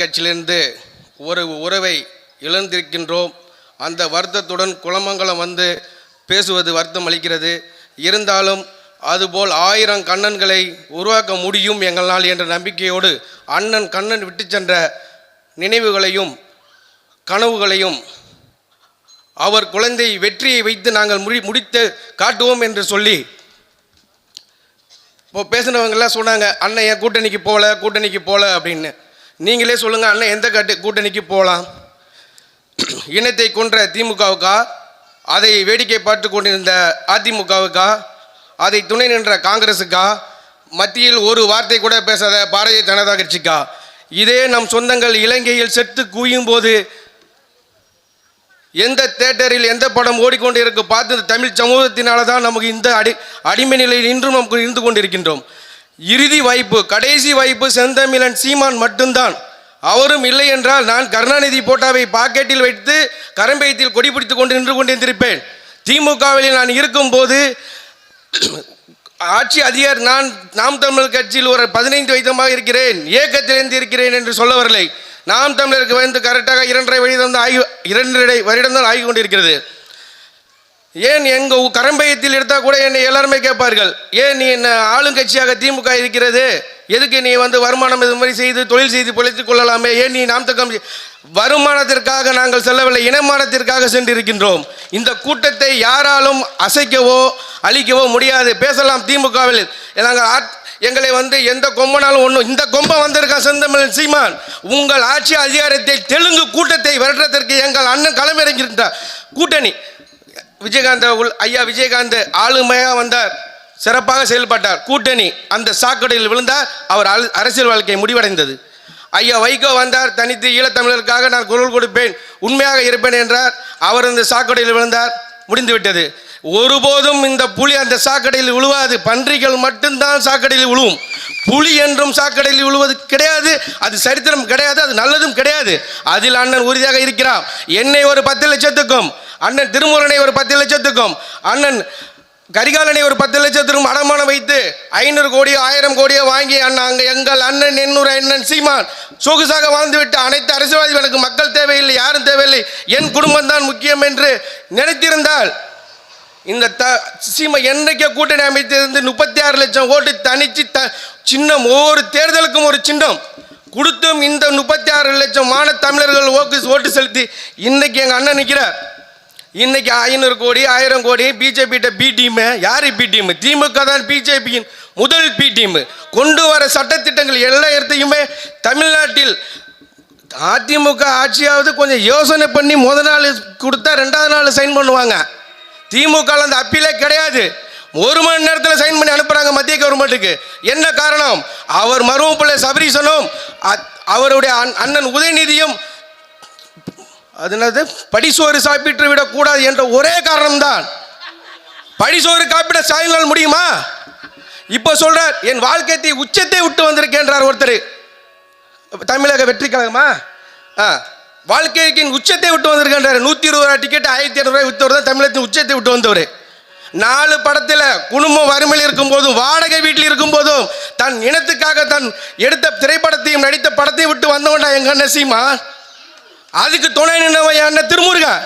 கட்சியிலிருந்து ஒரு உறவை இழந்திருக்கின்றோம். அந்த வருத்தத்துடன் குளமங்கலம் வந்து பேசுவது வருத்தம் அளிக்கிறது. இருந்தாலும் அதுபோல் ஆயிரம் கண்ணன்களை உருவாக்க முடியும் எங்களால் என்ற நம்பிக்கையோடு அண்ணன் கண்ணன் விட்டு சென்ற நினைவுகளையும் கனவுகளையும் அவர் குழந்தை வெற்றியை வைத்து நாங்கள் முடி முடித்து காட்டுவோம் என்று சொல்லி இப்போ பேசினவங்கெல்லாம் சொன்னாங்க அண்ணன் ஏன் கூட்டணிக்கு போகல கூட்டணிக்கு போகல அப்படின்னு. நீங்களே சொல்லுங்கள் அண்ணன் எந்த கட்டு கூட்டணிக்கு போகலாம் இனத்தை கொன்ற திமுகவுக்கா? அதை வேடிக்கை பார்த்து கொண்டிருந்த அதிமுகவுக்கா? அதை துணை நின்ற காங்கிரஸுக்கா மத்தியில் ஒரு வார்த்தை கூட பேசாத பாரதிய ஜனதா கட்சிக்கா? இதே நம் சொந்தங்கள் இலங்கையில் செத்து குவியும் போது எந்த தேட்டரில் எந்த படம் ஓடிக்கொண்டு இருக்கு பார்த்து தமிழ் சமூகத்தினால தான் நமக்கு இந்த அடி அடிமை நிலையில் இன்றும் நமக்கு இருந்து கொண்டிருக்கின்றோம். இறுதி வாய்ப்பு கடைசி வாய்ப்பு செந்தமிழன் சீமான் மட்டும்தான். அவரும் இல்லை என்றால் நான் கருணாநிதி போட்டாவை பாக்கெட்டில் வைத்து கரம்பயத்தில் கொடி பிடித்து கொண்டு நின்று கொண்டிருந்திருப்பேன். திமுகவில் நான் இருக்கும்போது ஆட்சி அதிகார் நான் நாம் தமிழர் கட்சியில் ஒரு பதினைந்து வயதமாக இருக்கிறேன் இயக்கத்திலிருந்து இருக்கிறேன் என்று சொல்ல வரலை நாம் தமிழருக்கு வந்து கரெக்டாக இரண்டரை வருடம் தான் ஆகி இரண்டரை வருடம் தான் ஆகி கொண்டிருக்கிறது. ஏன் எங்கள் கரம்பயத்தில் எடுத்தால் கூட என்னை எல்லாருமே கேட்பார்கள். ஏன் நீ என்ன ஆளுங்கட்சியாக திமுக இருக்கிறது? எதுக்கு நீ வந்து வருமானம் இது மாதிரி செய்து தொழில் செய்து பிழைத்துக் கொள்ளலாமே? ஏன் நீ நாம் தக்கம் வருமானத்திற்காக நாங்கள் செல்லவில்லை இனமானத்திற்காக சென்றிருக்கின்றோம். இந்த கூட்டத்தை யாராலும் அசைக்கவோ அழிக்கவோ முடியாது. பேசலாம் திமுகவில். நாங்கள் ஆட்- எங்களை வந்து எந்த கொம்பனாலும் ஒன்றும் இந்த கொம்பை வந்திருக்கா செந்தமிழன் சீமான் உங்கள் ஆட்சி அதிகாரத்தை தெலுங்கு கூட்டத்தை வருடத்திற்கு எங்கள் அண்ணன் களமிறங்கியிருந்தார் கூட்டணி. விஜயகாந்த் உள் ஐயா விஜயகாந்த் ஆளுமையாக வந்தார் சிறப்பாக செயல்பட்டார். கூட்டணி அந்த சாக்கடையில் விழுந்தார் அவர் அல்- அரசியல் வாழ்க்கை முடிவடைந்தது. ஐயா வைகோ வந்தார் தனித்து ஈழத்தமிழருக்காக நான் குரல் கொடுப்பேன் உண்மையாக இருப்பேன் என்றார். அவர் அந்த சாக்கடையில் விழுந்தார் முடிந்துவிட்டது. ஒருபோதும் இந்த புலி அந்த சாக்கடையில் விழுவாது பன்றிகள் மட்டும்தான் சாக்கடையில் விழுவும் புலி என்றும் சாக்கடையில் விழுவது கிடையாது அது சரித்திரம் கிடையாது அது நல்லதும் கிடையாது. அதில் அண்ணன் உறுதியாக இருக்கிறார். என்னை ஒரு பத்து லட்சத்துக்கும் அண்ணன் திருமுருகனை ஒரு பத்து லட்சத்துக்கும் அண்ணன் கரிகாலனை ஒரு பத்து லட்சத்திற்கும் அடமானம் வைத்து ஐநூறு கோடியோ ஆயிரம் கோடியோ வாங்கி அண்ணன் அங்கே எங்கள் அண்ணன் எண்ணூறு அண்ணன் சீமான் சொகுசாக வாழ்ந்துவிட்டு அனைத்து அரசியல்வாதிகளுக்கு மக்கள் தேவையில்லை யாரும் தேவையில்லை என் குடும்பம் தான் முக்கியம் என்று நினைத்திருந்தால் இந்த த சீமை என்றைக்கே கூட்டணி அமைத்திருந்து முப்பத்தி ஆறு லட்சம் ஓட்டு தனிச்சு த சின்னம் ஒவ்வொரு தேர்தலுக்கும் ஒரு சின்னம். கொடுத்தும் இந்த முப்பத்தி ஆறு லட்சம் மாண தமிழர்கள் ஓட்டு ஓட்டு செலுத்தி இன்றைக்கி எங்கள் அண்ணன் நிற்கிறார் இன்றைக்கி ஐநூறு கோடி ஆயிரம் கோடி பிஜேபிட்ட பி டீமு. யார் பி டீமு? திமுக தான் பிஜேபியின் முதல் பி டீமு. கொண்டு வர சட்டத்திட்டங்கள் எல்லா இடத்தையுமே தமிழ்நாட்டில் அதிமுக ஆட்சியாவது கொஞ்சம் யோசனை பண்ணி முத நாள் கொடுத்தா ரெண்டாவது நாள் சைன் பண்ணுவாங்க. திமுக அந்த அப்பீலே கிடையாது. ஒரு மணி நேரத்தில் சைன் பண்ணி அனுப்புகிறாங்க மத்திய கவர்மெண்ட்டுக்கு. என்ன காரணம்? அவர் மரும பிள்ளை சபரீசனும் அ- அவருடைய அண்ணன் உதயநிதியும் அதனது படிசோறு சாப்பிட்டு விடக்கூடாது என்ற ஒரே காரணம்தான். படிசோறு காப்பிட சாயினால் முடியுமா? இப்போ சொல்கிறார் என் வாழ்க்கையை உச்சத்தை விட்டு வந்திருக்கேன்றார் ஒருத்தர். தமிழக வெற்றி கழகமா ஆ. வாழ்க்கைக்கு உச்சத்தை விட்டு வந்திருக்கின்றார். நூற்றி இருபது ரூபா டிக்கெட் ஆயிரத்தி இரநூறுவா விற்றவர் தான் தமிழகத்தின் உச்சத்தை விட்டு வந்தவர். நாலு படத்தில் குடும்பம் வறுமையில் இருக்கும்போதும் வாடகை வீட்டில் இருக்கும்போதும் தன் இனத்துக்காக தன் எடுத்த திரைப்படத்தையும் நடித்த படத்தையும் விட்டு வந்தவன்டா எங்க அண்ணன் அதுக்கு துணை நின்றவன் என்ன அண்ணன் திருமுருகன்.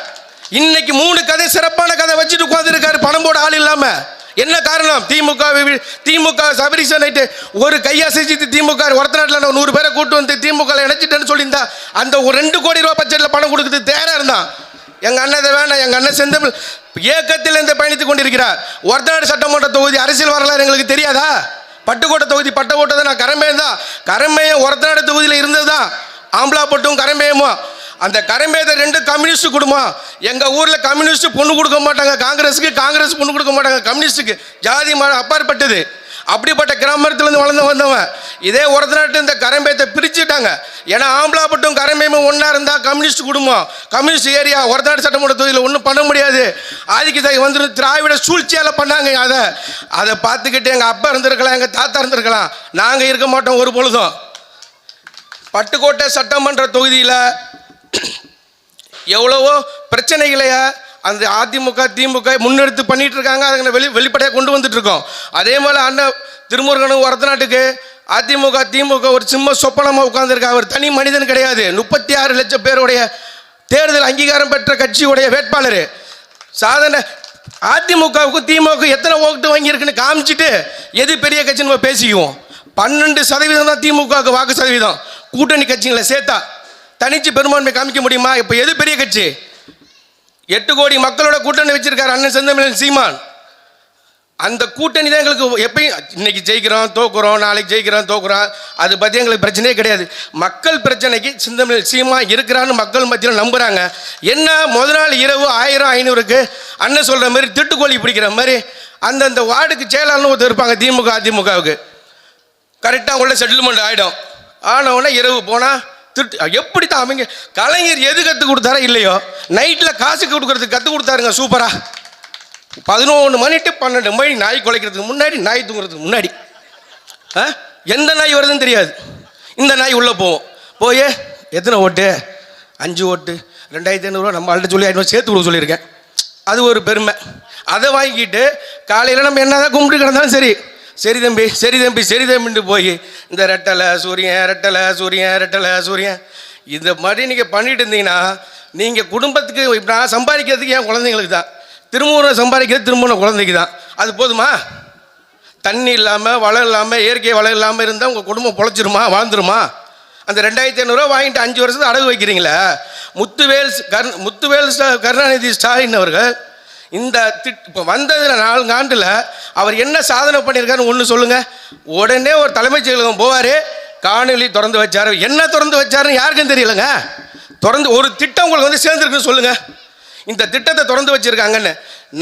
இன்னைக்கு மூணு கதை சிறப்பான கதை வச்சுட்டு உட்காந்துருக்காரு பணம் போட ஆள் இல்லாமல் என்ன காரணம்? திமுக வி- திமுக சபரிசன் நைட்டு ஒரு கையசைச்சு திமுக ஒருத்த நாட்டில் நூறு பேரை கூட்டு வந்து திமுக இணைச்சிட்டேன்னு சொல்லியிருந்தா அந்த ஒரு ரெண்டு கோடி ரூபா பட்ஜெட்டில் பணம் கொடுக்குறது தேரா இருந்தான். எங்கள் அண்ணன் இதை வேணாம் எங்கள் அண்ணன் செந்தமிழ் இயக்கத்தில் இந்த பயணித்துக் கொண்டிருக்கிறார். ஒருத்தநாடு சட்டமன்ற தொகுதி அரசியல் வரலாறு எங்களுக்கு தெரியாதா? பட்டுக்கோட்டை தொகுதி பட்டுக்கோட்டை தான் நான் கரம்பேயம் தான். கரம்பையன் ஒருத்தநாடு தொகுதியில் இருந்தது தான் ஆம்பலாப்பட்டும் கரம்பேயமும். அந்த கரம்பேயத்தை ரெண்டு கம்யூனிஸ்ட் குடும்பம் எங்கள் ஊரில் கம்யூனிஸ்ட் பொண்ணு கொடுக்க மாட்டாங்க. காங்கிரஸுக்கு காங்கிரஸ் பொண்ணு கொடுக்க மாட்டாங்க. கம்யூனிஸ்டுக்கு ஜாதி மத அப்பாற்பட்டது. அப்படிப்பட்ட கிராமத்துலேருந்து வளர்ந்து வந்தவன். இதே ஒருத்தநாட்டு இந்த கரம்பேத்தை பிரிச்சுட்டாங்க. ஏன்னா ஆம்பளாப்பட்டும் கரம்பேமும் ஒன்றா இருந்தால் கம்யூனிஸ்ட் குடும்பம் கம்யூனிஸ்ட் ஏரியா ஒருத்தநாடு சட்டமன்ற தொகுதியில் ஒன்றும் பண்ண முடியாது. ஆதிக்கு தகை வந்து திராவிட சூழ்ச்சியால் பண்ணாங்க அதை. அதை பார்த்துக்கிட்டு எங்கள் அப்பா இருந்திருக்கலாம் எங்கள் தாத்தா இருந்திருக்கலாம். நாங்கள் இருக்க மாட்டோம் ஒரு பொழுதும். பட்டுக்கோட்டை சட்டமன்ற தொகுதியில் எவ்வளவோ பிரச்சனைகளையா அந்த அதிமுக திமுக முன்னெடுத்து பண்ணிட்டு இருக்காங்க அதுங்க வெளி வெளிப்படையாக கொண்டு வந்துட்டு இருக்கோம் அதே போல் அண்ணன் திருமுருகனும் ஒரத்தநாட்டுக்கு அதிமுக திமுக ஒரு சிம்ம சொப்பனமாக உட்காந்துருக்கா அவர் தனி மனிதன் கிடையாது. முப்பத்தி ஆறு லட்சம் பேருடைய தேர்தல் அங்கீகாரம் பெற்ற கட்சியுடைய வேட்பாளர். சாதனை அதிமுகவுக்கு திமுக எத்தனை ஓட்டு வாங்கியிருக்குன்னு காமிச்சிட்டு எது பெரிய கட்சின்னு நம்ம பேசிக்குவோம். பன்னெண்டு சதவீதம் தான் திமுகவுக்கு வாக்கு சதவீதம். கூட்டணி கட்சிகளை சேர்த்தா தனிச்சு பெரும்பான்மை காமிக்க முடியுமா? இப்போ எது பெரிய கட்சி? எட்டு கோடி மக்களோட கூட்டணி வச்சிருக்காரு அண்ணன் செந்தமிழன் சீமான். அந்த கூட்டணி தான் எங்களுக்கு எப்பயும் இன்னைக்கு ஜெயிக்கிறோம் தோக்குறோம் நாளைக்கு ஜெயிக்கிறோம் தோக்குறோம். அது பற்றி எங்களுக்கு பிரச்சனையே கிடையாது. மக்கள் பிரச்சனைக்கு சிந்தமிழ் சீமா இருக்கிறான்னு மக்கள் மத்தியில் நம்புகிறாங்க என்ன முதல் நாள் இரவு ஆயிரம் ஐநூறுக்கு அண்ணன் சொல்கிற மாதிரி திட்டுக்கோழி பிடிக்கிற மாதிரி அந்தந்த வார்டுக்கு செயலாளர்னு ஒருத்தர் இருப்பாங்க திமுக அதிமுகவுக்கு. கரெக்டாக உள்ள செட்டில்மெண்ட் ஆகிடும் ஆனவுடனே இரவு போனால் திட்டு எப்படி தான் அவங்க கலைஞர் எது கற்றுக் கொடுத்தாரோ இல்லையோ நைட்டில் காசு கொடுக்கறதுக்கு கற்றுக் கொடுத்தாருங்க சூப்பராக பதினொன்று மணி டு பன்னெண்டு மணி நாய் குலைக்கிறதுக்கு முன்னாடி நாய் தூங்குறதுக்கு முன்னாடி. ஆ எந்த நாய் வருதுன்னு தெரியாது. இந்த நாய் உள்ளே போவோம். போய் எத்தனை ஓட்டு? அஞ்சு ஓட்டு ரெண்டாயிரத்தி ஐநூறுரூவா நம்ம ஆள்கிட்ட சொல்லி ஐநூறு சேர்த்து கொடுக்க சொல்லியிருக்கேன். அது ஒரு பெருமை. அதை வாங்கிட்டு காலையில் நம்ம என்ன தான் கும்பிட்டு கிடந்தாலும் சரி சரி தம்பி சரி தம்பி சரி தம்பின்ட்டு போய் இந்த ரெட்டலை சூரியன் ரெட்டலை சூரியன் ரெட்டலை சூரியன் இந்த மாதிரி நீங்கள் பண்ணிட்டு இருந்தீங்கன்னா நீங்கள் குடும்பத்துக்கு இப்போ நான் சம்பாதிக்கிறதுக்கு என் குழந்தைங்களுக்கு தான். திரும்பவும் சம்பாதிக்கிறது திரும்பவும் குழந்தைக்கு தான். அது போதுமா? தண்ணி இல்லாமல் வளம் இல்லாமல் இயற்கை வளம் இல்லாமல் இருந்தால் உங்கள் குடும்பம் பொழைச்சிருமா வாழ்ந்துருமா? அந்த ரெண்டாயிரத்தி ஐநூறுரூவா வாங்கிட்டு அஞ்சு வருஷத்துக்கு அடகு வைக்கிறீங்களே. முத்துவேல் கர் முத்துவேல் கருணாநிதி ஸ்டாலின் அவர்கள் இந்த திட் இப்போ வந்ததில் நான்கு ஆண்டில் அவர் என்ன சாதனை பண்ணியிருக்காருன்னு ஒன்று சொல்லுங்கள் உடனே ஒரு தலைமைச் செயலகம் போவார் காணொலி திறந்து வச்சார். என்ன திறந்து வச்சாருன்னு யாருக்கும் தெரியலங்க. திறந்து ஒரு திட்டம் உங்களுக்கு வந்து சேர்ந்துருக்குன்னு சொல்லுங்கள் இந்த திட்டத்தை திறந்து வச்சிருக்காங்கன்னு.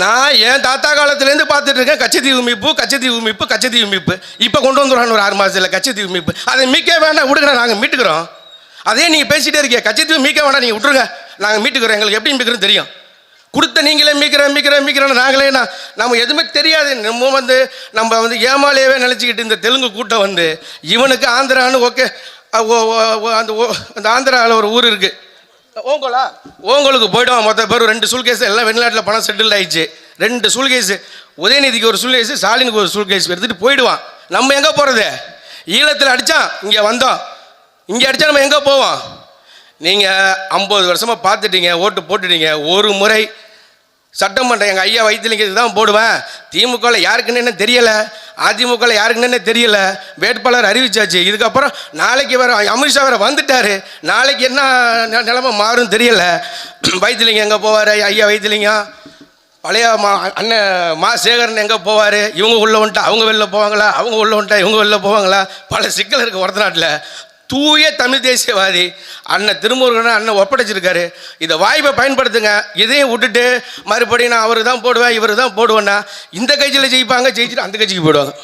நான் என் தாத்தா காலத்துலேருந்து பார்த்துட்டு இருக்கேன். கச்சத்தீவு மீட்பு கச்சத்தீவு மீட்பு கச்சத்தீவு மீட்பு இப்போ கொண்டு வந்துடுறான்னு ஒரு ஆறு மாதத்தில் கச்சத்தீவு மீட்பு அதை மீட்க வேண்டாம் விடுங்க நாங்கள் மீட்டுக்கிறோம். அதே நீங்கள் பேசிகிட்டே இருக்கீங்க. கச்சத்தீவு மீட்க வேண்டாம் நீங்கள் விட்டுருங்க. நாங்கள் மீட்டுக்கிறோம். எங்களுக்கு எப்படி மீட்கிறோம் தெரியும். கொடுத்த நீங்களே மீக்கிறேன் மீக்கிறேன் மீக்கிறேன் நாங்களே நான் நம்ம எதுவுமே தெரியாது. நம்ம வந்து நம்ம வந்து ஏமாலையவே நினச்சிக்கிட்டு இந்த தெலுங்கு கூட்டம் வந்து இவனுக்கு ஆந்திரான்னு ஓகே அந்த அந்த ஆந்திராவில் ஒரு ஊர் இருக்குது ஓங்கோலா? ஓங்கோலுக்கு போய்டுவான் மொத்த பேர் ரெண்டு சூல்கேஸ் எல்லாம் வெளிநாட்டில் பணம் செட்டில் ஆயிடுச்சு. ரெண்டு சூல்கேஸ் உதயநிதிக்கு ஒரு சூல்கேஸ் ஸ்டாலினுக்கு ஒரு சூல்கேஸ் எடுத்துட்டு போயிடுவான். நம்ம எங்கே போகிறது ஈழத்தில் அடித்தான் இங்கே வந்தோம் இங்கே அடித்தா நம்ம எங்கே போவோம்? நீங்கள் ஐம்பது வருஷமாக பார்த்துட்டீங்க ஓட்டு போட்டுட்டீங்க ஒரு முறை சட்டமன்றம் எங்கள் ஐயா வைத்தியலிங்கத்துக்கு தான் போடுவேன். திமுகவில் யாருக்குன்னு என்ன தெரியலை. அதிமுகவில் யாருக்குன்னு என்ன தெரியல. வேட்பாளர் அறிவிச்சாச்சு. இதுக்கப்புறம் நாளைக்கு வேறு அமித்ஷா வேற வந்துட்டாரு. நாளைக்கு என்ன நி- நிலைமை மாறும் தெரியல. வைத்தியலிங்கம் எங்கே போவார்? ஐயா வைத்தியலிங்கம் பழைய மா அண்ணன் மா சேகரன் எங்கே போவார்? இவங்க உள்ள வந்துட்டா அவங்க வெளில போவாங்களா? அவங்க உள்ளே வந்துட்டா இவங்க வெளில போவாங்களா? பல சிக்கல் இருக்குது ஒருத்த நாட்டில் தூய தமிழ் தேசியவாதி அண்ணன் திருமுருகனை அண்ணன் ஒப்படைச்சிருக்காரு. இதை வாய்ப்பை பயன்படுத்துங்க. இதையும் விட்டுட்டு மறுபடியும் நான் அவர் தான் போடுவேன் இவர் தான் போடுவேன்னா இந்த கட்சியில் ஜெயிப்பாங்க ஜெயிச்சுட்டு அந்த கட்சிக்கு போயிடுவாங்க.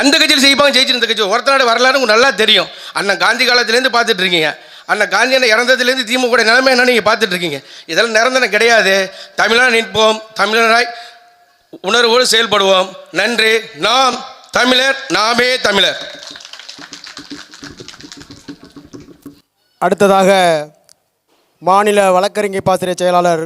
அந்த கட்சியில் ஜெயிப்பாங்க ஜெயிச்சுட்டு இந்த கட்சி. ஒருத்தனோட வரலாறு உங்களுக்கு நல்லா தெரியும். அண்ணன் காந்தி காலத்துலேருந்து பார்த்துட்டு இருக்கீங்க அண்ணன் காந்தி அண்ணன் இறந்ததுலேருந்து திமுக நிலைமை என்னன்னு நீங்கள் பார்த்துட்டு இருக்கீங்க இதெல்லாம் நிரந்தரம் கிடையாது. தமிழாக நிற்போம். தமிழராய் உணர்வோடு செயல்படுவோம். நன்றி. நாம் தமிழர் நாமே தமிழர். அடுத்ததாக மாநில வழக்கறிஞர் பாசிரிய செயலாளர்